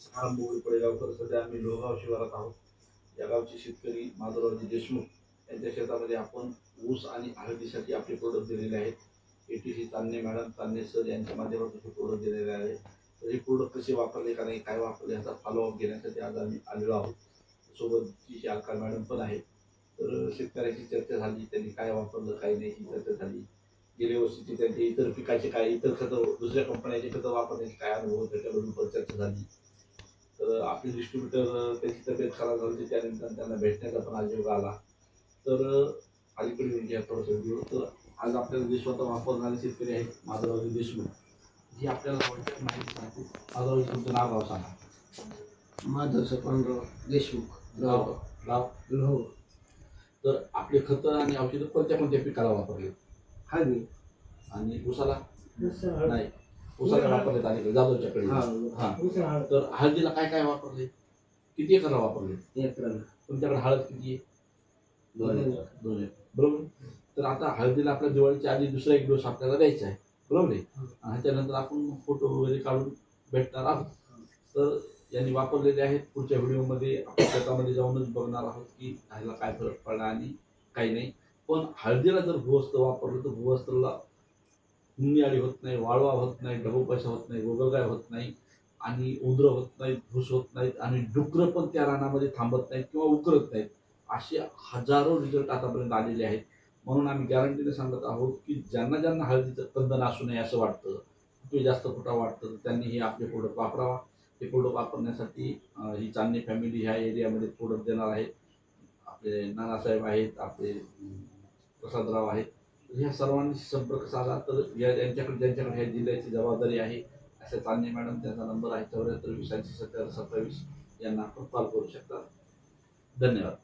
सकाराम बोगडी पडेगावकर सध्या आम्ही लोहगाव शिवारात आहोत. या गावचे शेतकरी माधवरावजी देशमुख यांच्या शेतामध्ये आपण ऊस आणि हळदीसाठी आपले प्रोडक्ट दिलेले आहेत. A T C Tanhe madam Tanhe sir यांच्या माध्यमातून हे प्रोडक्ट दिलेले आहे. तर हे प्रोडक्ट कसे वापरले का नाही काय वापरले याचा फॉलोअप घेण्यासाठी आज आम्ही आलेलो आहोत. सोबत जी आकार मॅडम पण आहेत. तर शेतकऱ्याची चर्चा झाली त्यांनी काय वापरलं काय नाही ही चर्चा झाली. गेल्या वर्षीची त्यांची इतर पिकाचे काय इतर खतं दुसऱ्या कंपन्याचे खतं वापरण्याचे काय अनुभव त्याच्याबद्दल पण चर्चा झाली. आपले डिस्ट्रीब्युटर त्याची तब्येत खराब झाली होती त्यानंतर त्यांना भेटण्याचा पण आज योग आला. तर अलीकडे घ्या थोडंसं व्हिडिओ तर आज आपल्याला जे स्वतः वापरणारे शेतकरी आहेत माधवरावजी देशमुख जी आपल्याला थोडक्यात माहिती सांगते माधवरावजी तुमचं नाव गाव सांगा. माधव सपनराव देशमुख गाव गाव लोह तर आपले खतं आणि औषधं कोणत्या कोणत्या पिकाला वापरले? हळदी आणि उसाला नाही. उसाला वापरलेत अलीकडे जाधवच्याकडे हा तर हळदीला काय काय वापरले? किती एकरला वापरले? तुमच्याकडे हळद किती आहे? दोन एकर. दोन एकर. बरोबर? तर आता हळदीला आपल्या दिवाळीच्या आधी दुसरा एक डोस आपल्याला द्यायचा आहे. बरोबर आहे. आणि ह्याच्यानंतर आपण फोटो वगैरे काढून भेटणार आहोत. तर यांनी वापरलेले आहेत. पुढच्या व्हिडिओमध्ये आपण शेतामध्ये जाऊनच बघणार आहोत की ह्याला काय फरक पडला आणि काही नाही. पण हळदीला जर भूवस्त्र वापरलं तर भूवस्त्राला हुंडी होत नाही वाळवा होत नाही डबो पैसा होत नाही गोगलगाय होत नाही आणि उंदरं होत नाहीत भूस होत नाहीत आणि डुकरं पण त्या रानामध्ये थांबत नाहीत किंवा उकरत नाहीत. असे हजारो रिझल्ट आतापर्यंत आलेले आहेत. म्हणून आम्ही गॅरंटीने सांगत आहोत की ज्यांना ज्यांना हळदीचं कंदन असू नये असं वाटतं ते जास्त खोटा वाटतं त्यांनी हे आपले प्रोडक्ट वापरावा. हे प्रोडक्ट वापरण्यासाठी ही चांदणी फॅमिली ह्या एरियामध्ये प्रोडक्ट देणार आहे आपले नानासाहेब आहेत आपले प्रसादराव आहेत. ह्या सर्वांनी संपर्क साधा. तर या यांच्याकडे ज्यांच्याकडे ह्या जिल्ह्याची जबाबदारी आहे. अशा चांदणे मॅडम त्यांचा नंबर आहे. चौऱ्याहत्तर वीस ऐंशी सत्तर सत्तावीस यांना आपण कॉल करू शकता. धन्यवाद.